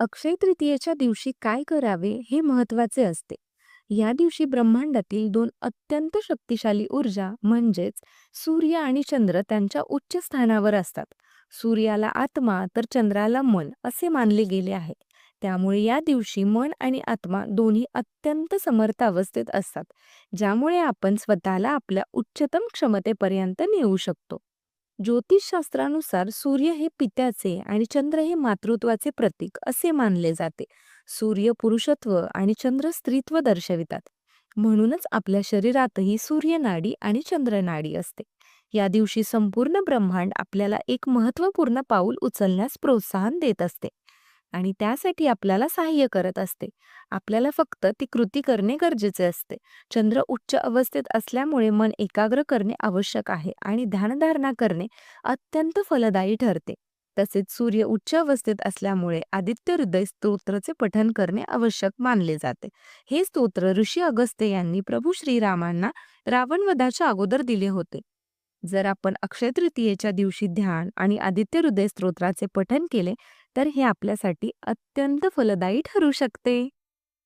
अक्षय तृतीयेच्या दिवशी काय करावे हे महत्त्वाचे असते. या दिवशी ब्रह्मांडातील दोन अत्यंत शक्तिशाली ऊर्जा म्हणजेच सूर्य आणि चंद्र त्यांच्या उच्च स्थानावर असतात. सूर्याला आत्मा तर चंद्राला मन असे मानले गेले आहे. त्यामुळे या दिवशी मन आणि आत्मा दोन्ही अत्यंत समर्थ अवस्थेत असतात ज्यामुळे आपण स्वतःला आपल्या उच्चतम क्षमतेपर्यंत नेऊ शकतो. ज्योतिषशास्त्रानुसार सूर्य हे पित्याचे आणि चंद्र हे मातृत्वाचे प्रतीक असे मानले जाते. सूर्य पुरुषत्व आणि चंद्र स्त्रीत्व दर्शवितात. म्हणूनच आपल्या शरीरातही सूर्यनाडी आणि चंद्रनाडी असते. या दिवशी संपूर्ण ब्रह्मांड आपल्याला एक महत्त्वपूर्ण पाऊल उचलण्यास प्रोत्साहन देत असते. आणि त्यासाठी आपल्याला सहाय्य करत असते. आपल्याला फक्त ती कृती करणे गरजेचे असते. चंद्र उच्च अवस्थेत असल्यामुळे मन एकाग्र करणे आवश्यक आहे आणि ध्यानधारणा करणे अत्यंत फलदायी ठरते. तसेच सूर्य उच्च अवस्थेत असल्यामुळे आदित्य हृदय स्तोत्रचे पठन करणे आवश्यक मानले जाते. हे स्तोत्र ऋषी अगस्ते यांनी प्रभू श्रीरामांना रावणवधाच्या अगोदर दिले होते. जर आपण अक्षय तृतीयेच्या दिवशी ध्यान आणि आदित्य हृदय स्तोत्राचे पठन केले तर हे आपल्यासाठी अत्यंत फलदायी ठरू शकते.